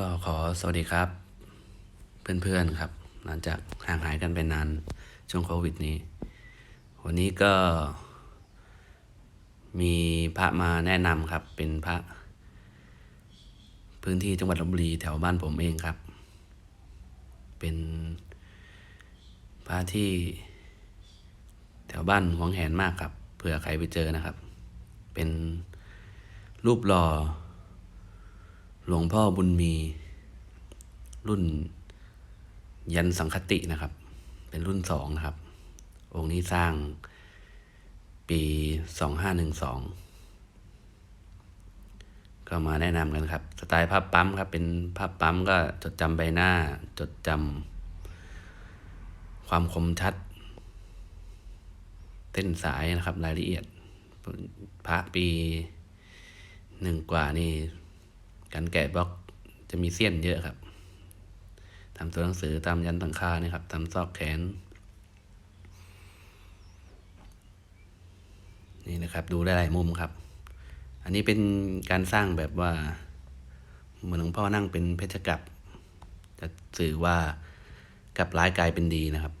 ก็ขอสวัสดีครับ เพื่อนๆครับ หลังจากห่างหายกันไปนานช่วงโควิดนี้ วันนี้ก็ มีพระมาแนะนำครับ เป็นพระ พื้นที่จังหวัดลบบุรีแถวบ้านผมเองครับ เป็นพระที่แถวบ้านหวงแหนมากครับ เผื่อใครไปเจอนะครับ เป็นรูปหล่อ หลวงพ่อบุญมี รุ่นยันสังคตินะครับ เป็นรุ่นสองนะครับ องค์นี้สร้างปีสองห้าหนึ่งสองก็มาแนะนำกันครับ สไตล์ภาพปั๊มครับ เป็นภาพปั๊มก็จดจำใบหน้า จดจำความคมชัดเต้นสายนะครับ รายละเอียด พระปีหนึ่งกว่านี่ การแกะบล็อกจะมีเสี้ยนเยอะครับตามตัวหนังสือตามยันตังคาเนี่ยครับตามซอกแขน นี่นะครับดูได้หลายมุมครับ อันนี้เป็นการสร้างแบบว่า เหมือนหลวงพ่อนั่งเป็นเพชรกับจะสื่อว่ากลับร้ายกลายเป็นดีนะครับ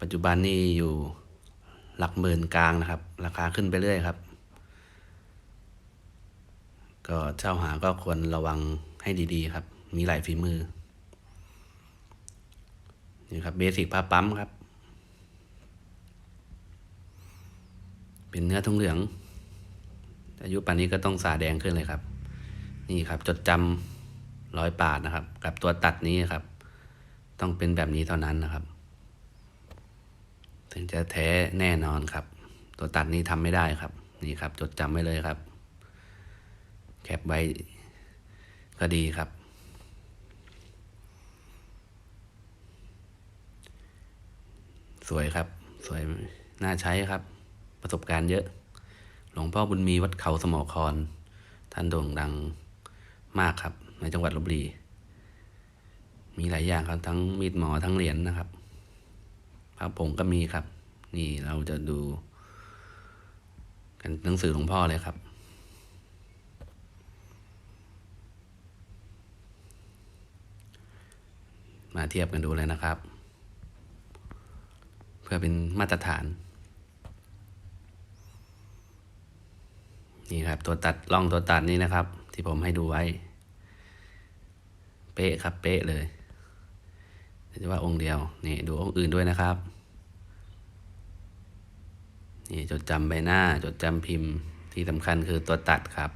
ปัจจุบันนี่อยู่หลักหมื่นกลางนะครับ ราคาขึ้นไปเรื่อยครับ ก็เช่าหาก็ควรระวังให้ดีๆ ครับ มีหลายฝีมือ นี่ครับเบสิกผ้าปั๊มครับ เป็นเนื้อทองเหลือง อายุป่านนี้ก็ต้องสาแดงขึ้นเลยครับ นี่ครับจดจำร้อยปาดนะครับ กับตัวตัดนี้ครับ ต้องเป็นแบบนี้เท่านั้นนะครับ ถึงจะแท้แน่นอนครับ ตัวตัดนี้ทำไม่ได้ครับ นี่ครับ จดจำไว้เลยครับ แคปไว้ก็ดีครับ สวยครับ สวยน่าใช้ครับ ประสบการณ์เยอะ หลวงพ่อบุญมีวัดเขาสมอคร ท่านโด่งดังมากครับ ในจังหวัดลบบุรี มีหลายอย่างครับ ทั้งมีดหมอทั้งเหรียญนะครับพระผงก็มีครับ นี่เราจะดู กันหนังสือหลวงพ่อเลยครับ มาเทียบกันดูเลยนะครับ เพื่อเป็นมาตรฐาน นี่ครับตัวตัดล่องตัวตัดนี้นะครับ ที่ผมให้ดูไว้ เป๊ะครับเป๊ะเลยไม่ใช่ว่าองค์เดียวนี่ดูองค์อื่นด้วยนะครับนี่จดจำใบหน้าจดจำพิมพ์ที่สำคัญคือตัวตัดครับ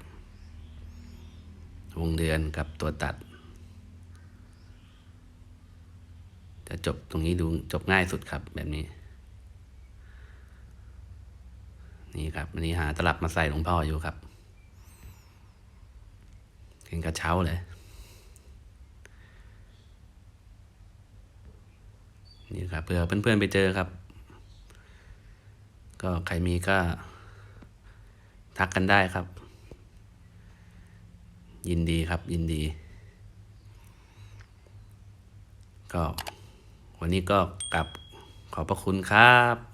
วงเดือนกับตัวตัด จะจบตรงนี้ดูจบง่ายสุดครับแบบนี้ นี่ครับวันนี้หาตลับมาใส่หลวงพ่ออยู่ครับเห็นกระเช้าเลยนี่ครับเผื่อเพื่อนๆไปเจอครับ ก็ใครมีก็ ทักกันได้ครับ ยินดีครับยินดี ก็ วันนี้ก็กลับขอบพระคุณครับ